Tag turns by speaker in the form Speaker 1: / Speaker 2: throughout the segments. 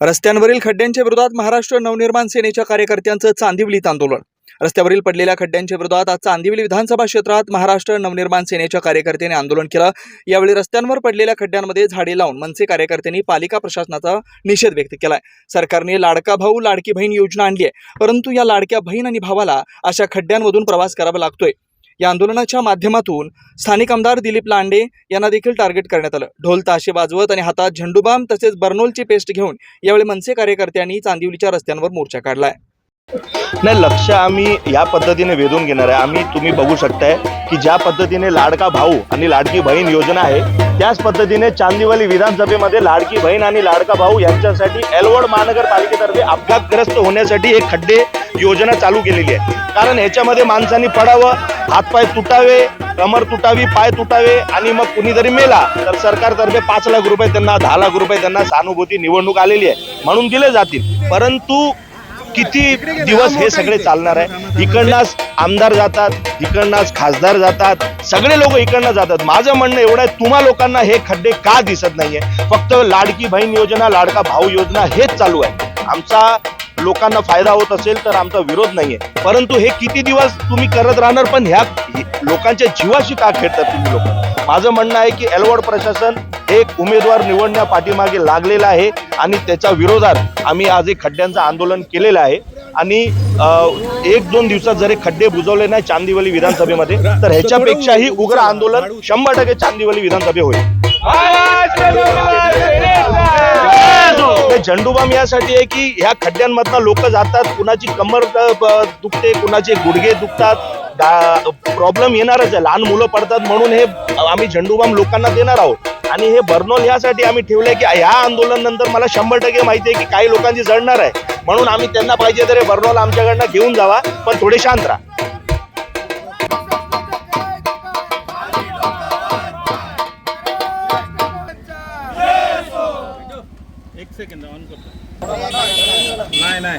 Speaker 1: रस्त्यांवरील खड्ड्यांच्या विरोधात महाराष्ट्र नवनिर्माण सेनेच्या कार्यकर्त्यांचं चांदिवलीत आंदोलन. रस्त्यावरील पडलेल्या खड्ड्यांच्या विरोधात आज चांदिवली विधानसभा क्षेत्रात महाराष्ट्र नवनिर्माण सेनेच्या कार्यकर्त्यांनी आंदोलन केलं. यावेळी रस्त्यांवर पडलेल्या खड्ड्यांमध्ये झाडे लावून मनसे कार्यकर्त्यांनी पालिका प्रशासनाचा निषेध व्यक्त केलाय. सरकारने लाडका भाऊ लाडकी बहीण योजना आणली आहे. परंतु या लाडक्या बहीण आणि भावाला अशा खड्ड्यांमधून प्रवास करावा लागतोय. या आंदोलनाच्या माध्यमातून स्थानिक आमदार दिलीप लांडे यांना देखील टार्गेट करण्यात आलं. ढोल ताशे वाजवत आणि हातात झेंडूबाम तसेच बर्नोलची पेस्ट घेऊन यावेळी मनसे कार्यकर्त्यांनी चांदिवलीच्या रस्त्यांवर मोर्चा काढलाय.
Speaker 2: नाही लक्ष आम्ही या पद्धतीने वेधून घेणार आहे. आम्ही तुम्ही बघू शकताय की ज्या पद्धतीने लाडका भाऊ आणि लाडकी बहीण योजना आहे त्याच पद्धतीने चांदीवली विधानसभेमध्ये लाडकी बहीण आणि लाडका भाऊ यांच्यासाठी एलवड महानगरपालिकेतर्फे अपघातग्रस्त होण्यासाठी एक खड्डे योजना चालू केलेली आहे. कारण ह्याच्यामध्ये माणसांनी पडावं हातपाय तुटावे कमर तुटावी पाय तुटावे आणि मग कुणीतरी मेला तर सरकारतर्फे पाच लाख रुपये त्यांना दहा लाख रुपये त्यांना सहानुभूती निवडणूक आलेली आहे. म्हणून दिले जातील. परंतु किती दिवस हे सगळे चालणार आहे? इकडनंच आमदार जातात इकडनंच खासदार जातात सगळे लोक इकडनं जातात. माझं म्हणणं एवढं आहे तुम्हा लोकांना हे खड्डे का दिसत नाहीये? फक्त लाडकी बहीण योजना लाडका भाऊ योजना हेच चालू आहे. आमचा लोकांना फायदा होत असेल तर आमचा विरोध नाहीये. परंतु हे किती दिवस तुम्ही करत राहणार पण ह्या लोकांच्या जीवाशी का खेळतात तुम्ही लोक? माझं म्हणणं आहे की एलवड प्रशासन एक उमेदवार निवडण्या पाठीमागे लागलेला आहे आणि त्याच्या विरोधात आम्ही आज एक खड्ड्यांचं आंदोलन केलेलं आहे. आणि एक दोन दिवसात जरी खड्डे बुजवले नाही चांदिवली विधानसभेमध्ये तर ह्याच्यापेक्षाही उग्र आंदोलन शंभर टक्के चांदिवली विधानसभे होईल. झेंडूबाम झंडूबाम यासाठी आहे की ह्या खड्ड्यांमधनं लोक जातात कुणाची कमर दुखते कुणाचे गुडघे दुखतात प्रॉब्लेम येणारच आहे. लहान मुलं पडतात म्हणून हे आम्ही झंडूबाम लोकांना देणार आहोत. आणि हे बर्नोल यासाठी आम्ही ठेवलंय की ह्या आंदोलन नंतर मला शंभर टक्के माहिती आहे की काही लोकांची जळणार आहे. म्हणून आम्ही त्यांना पाहिजे तर हे बर्नोल आमच्याकडनं घेऊन जावा पण थोडे शांत राहा.
Speaker 3: एक सेकंद ऑन करतो. नाही नाही.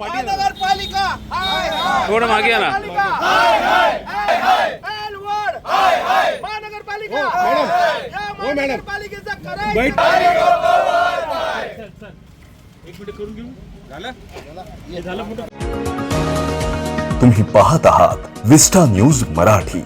Speaker 4: महानगरपालिका हाय हाय।
Speaker 3: थोडं मागे या ना
Speaker 4: पालिका हाय हाय हाय हाय। एलवड हाय हाय महानगरपालिका या महानगरपालिकेचं करायचं
Speaker 3: एक मिनिट करून घेऊ झालं हे झालं मोठं
Speaker 5: तुम्ही पाहत आहात विस्टा न्यूज मराठी.